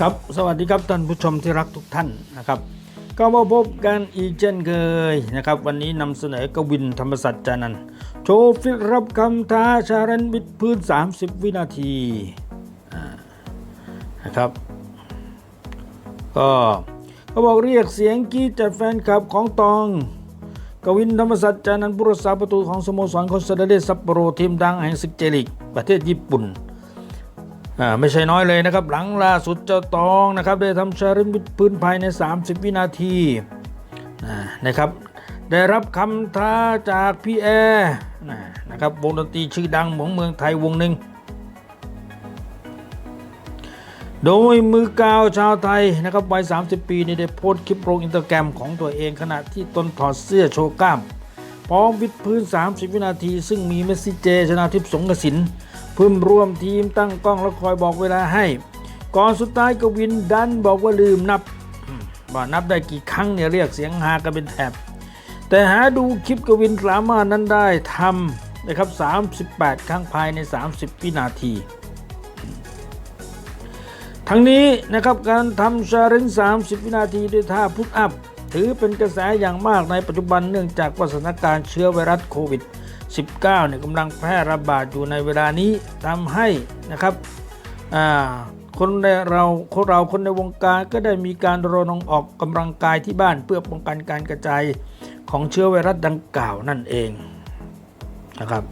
ครับ สวัสดีครับท่านผู้ชมที่รักทุกท่านนะครับ ก็มาพบกันอีกเช่นเคยนะครับ วันนี้นำเสนอกวินธรรมสัจจานันท์โชว์ฟิตรับคำท้าชารันบิดพื้น 30 วินาทีนะครับ ก็เขาบอกเรียกเสียงกีดจากแฟนคลับของตอง กวินธรรมสัจจานันท์ผู้รักษาประตูของสโมสรคอนซาเดเดซัปโปโรทีมดังแห่งศึกเจลิก ประเทศญี่ปุ่น ไม่ใช่น้อยเลยนะครับ หลังล่าสุดเจ้าตองนะครับ ได้ทำชาริมพื้นภายใน 30 วินาทีนะครับ ได้รับคำท้าจากพี่แอร์นะครับวงดนตรีชื่อดังของเมืองไทยวงหนึ่งโดยมือกาวชาวไทยนะครับวัย 30 ปีนี่ได้โพสต์คลิปลงอินสตาแกรมของตัวเองขณะที่ตนถอดเสื้อโชว์กล้ามพร้อมวิดพื้น 30 วินาที ซึ่งมีเมสซี่เจชนาทิพย์สงกสิน พิ่มร่วมทีมตั้งกล้องและคอยบอกเวลาให้ ก่อนสุดท้ายกวินดันบอกว่าลืมนับอืมว่านับได้กี่ครั้งเนี่ยเรียกเสียงฮากันเป็นแถบ แต่หาดูคลิปกวินสามารถนั้นได้ทำนะครับ 38 ครั้งภายใน 30 วินาที ทั้งนี้นะครับการทำชาเลนจ์30 วินาทีด้วยท่าพุทอัพ ถือเป็นกระแสอย่างมากในปัจจุบันเนื่องจากว่าสถานการณ์เชื้อไวรัสโควิด 19 เนี่ยกำลังแพร่ระบาดอยู่ในเวลานี้ทำให้นะครับคนในเราคนเราคนในวงการก็ได้มีการรณรงค์ออกกำลังกายที่บ้านเพื่อป้องกันการกระจายของเชื้อไวรัสดังกล่าวนั่นเองนะครับ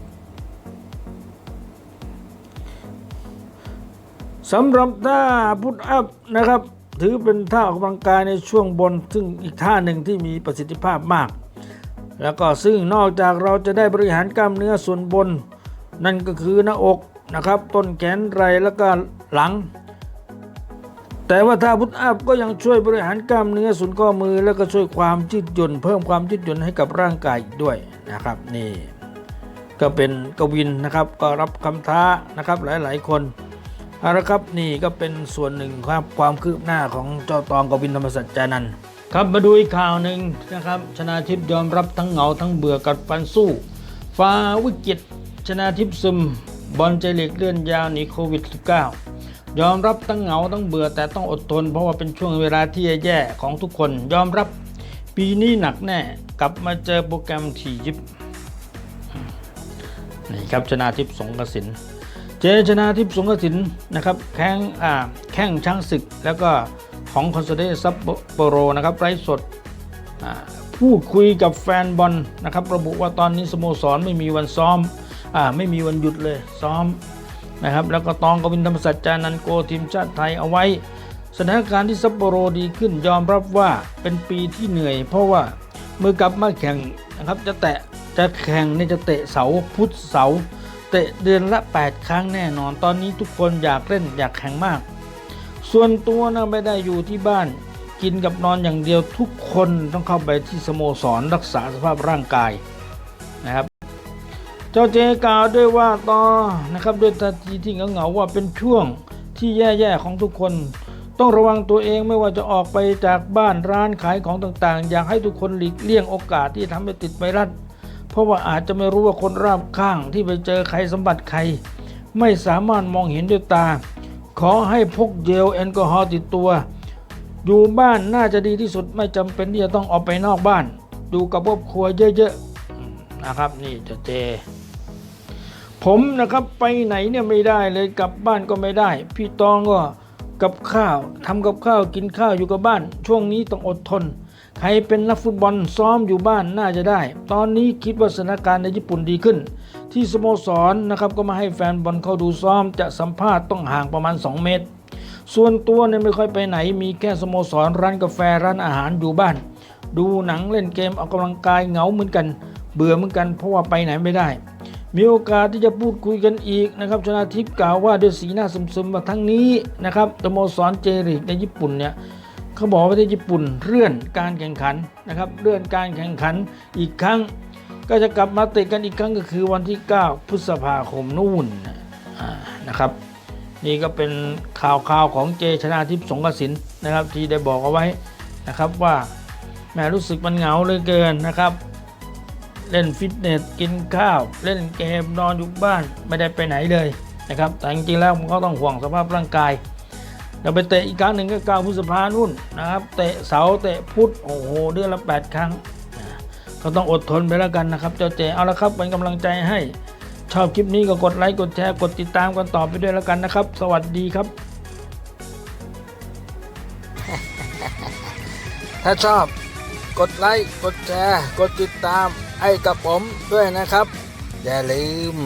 สำหรับท่าพุทอัพนะครับ ถือเป็นท่าออกกำลังกายในช่วงบน ซึ่งอีกท่าหนึ่งที่มีประสิทธิภาพมาก แล้วก็ซึ่งนอกจากเราจะได้บริหารกล้ามเนื้อส่วนบน นั่นก็คือหน้าอกนะครับ ต้นแขนไหลแล้วก็หลัง แต่ว่าท่าพุทอัพก็ยังช่วยบริหารกล้ามเนื้อส่วนข้อมือ แล้วก็ช่วยความยืดหยุ่นเพิ่มความยืดหยุ่นให้กับร่างกายด้วยนะครับนี่ก็เป็นกวินนะครับก็รับคำท้านะครับหลาย ๆ คนเอาละครับนี่ก็เป็นส่วนหนึ่งครับความคืบหน้าของเจ้าตองกวินธรรมสัจจานันท์ ครับมาดูอีกข่าวหนึ่งนะครับ ชนาทิพย์ยอมรับทั้งเหงาทั้งเบื่อกัดฟันสู้ฟ้าวิกฤตชนาทิพย์ซึม บอลเจลิกเลื่อนยาวหนีโควิด -19 ยอมรับทั้งเหงาทั้งเบื่อแต่ต้องอดทน เพราะว่าเป็นช่วงเวลาที่แย่ของทุกคน ยอมรับปีนี้หนักแน่ กลับมาเจอโปรแกรมถี่ยิบนี่ครับชนาทิพย์สงกสินเจชนาทิพย์สงกสินนะครับแข้งอ่าแข้งช้างศึกแล้วก็ ของคอนเสิร์ตซับโปโรนะครับไร้สดพูดคุยกับแฟนบอลนะครับระบุว่าตอนนี้สโมสรไม่มีวันซ้อมอไม่มีวันหยุดเลยซ้อมนะครับแล้วก็ตองกวินธรรมสัจจานันโกทีมชาติไทยเอาไว้ สถานการณ์ที่ซัปโปโรดีขึ้นยอมรับว่าเป็นปีที่เหนื่อย เพราะว่าเมื่อกลับมาแข่งนะครับจะแตะจะแข่งเนี่ยจะเตะเสาพุธเสาเตะเดือนละ 8 ครั้งแน่นอน ตอนนี้ทุกคนอยากเล่นอยากแข่งมาก ส่วนตัวนะไม่ได้อยู่ที่บ้าน กินกับนอนอย่างเดียวทุกคนต้องเข้าไปที่สโมสรรักษาสภาพร่างกายนะครับ เจ้าเจกล่าวด้วยว่าต่อนะครับด้วยทันทีที่เหงาๆว่าเป็นช่วงที่แย่ๆของทุกคน ต้องระวังตัวเองไม่ว่าจะออกไปจากบ้านร้านขายของต่างๆ อยากให้ทุกคนหลีกเลี่ยงโอกาสที่ทำให้ติดไวรัสเพราะว่าอาจจะไม่รู้ว่าคนรอบข้างที่ไปเจอใครสมบัติใคร ไม่สามารถมองเห็นด้วยตา ขอให้พกเจลแอลกอฮอล์ติดตัว อยู่บ้านน่าจะดีที่สุดไม่จำเป็นที่จะต้องออกไปนอกบ้าน อยู่กับครอบครัวเยอะๆนะครับนี่เจ้าเจ ผมนะครับไปไหนเนี่ยไม่ได้เลยกลับบ้านก็ไม่ได้ พี่ตองก็กับข้าวทำกับข้าวกินข้าวอยู่กับบ้าน ช่วงนี้ต้องอดทน ใครเป็นนักฟุตบอลซ้อมอยู่บ้านน่าจะได้ ตอนนี้คิดว่าสถานการณ์ในญี่ปุ่นดีขึ้น ที่สโมสรนนะครับก็มาให้แฟนบอลเข้าดูซ้อม จะสัมภาษณ์ต้องห่างประมาณ 2 เมตร ส่วนตัวเนี่ยไม่ค่อยไปไหน มีแค่สโมสรร้านกาแฟร้านอาหารอยู่บ้าน ดูหนังเล่นเกมออกกำลังกายเหงาเหมือนกัน เบื่อเหมือนกันเพราะว่าไปไหนไม่ได้มีโอกาสที่จะพูดคุยกันอีกนะครับชนาทิพย์กล่าวว่าด้วยสีหน้าซึมๆว่าทั้งนี้นะครับสโมสรเจริกในญี่ปุ่นเนี่ย เขาบอกว่าประเทศญี่ปุ่นเลื่อนการแข่งขันนะครับเลื่อนการแข่งขันอีกครั้ง ก็จะกลับมาเตะกันอีกครั้งก็คือวันที่ 9 พฤษภาคมนู่นนะครับ นี่ก็เป็นข่าวข่าวของเจชนาทิพย์สงกสินนะครับ ที่ได้บอกเอาไว้นะครับว่าแม่รู้สึกมันเหงาเหลยเกินนะครับ เล่นฟิตเนสกินข้าว เล่นเกมนอนอยู่บ้านไม่ได้ไปไหนเลยนะครับแต่จริงๆแล้วมันก็ต้องห่วงสภาพร่างกาย เราไปเตะอีกครั้งหนึ่งก็เก้าพฤษภานุ่นนะครับเตะเสาเตะพุธโอ้โหเดือนละแปดครั้งอ่าก็ต้องอดทนไปแล้วกันนะครับเจ้าเจเอาละครับเป็นกำลังใจให้ชอบคลิปนี้ก็กดไลค์กดแชร์กดติดตามกันต่อไปด้วยแล้วกันนะครับ สวัสดีครับ ถ้าชอบกดไลค์กดแชร์กดติดตามให้กับผมด้วยนะครับ อย่าลืม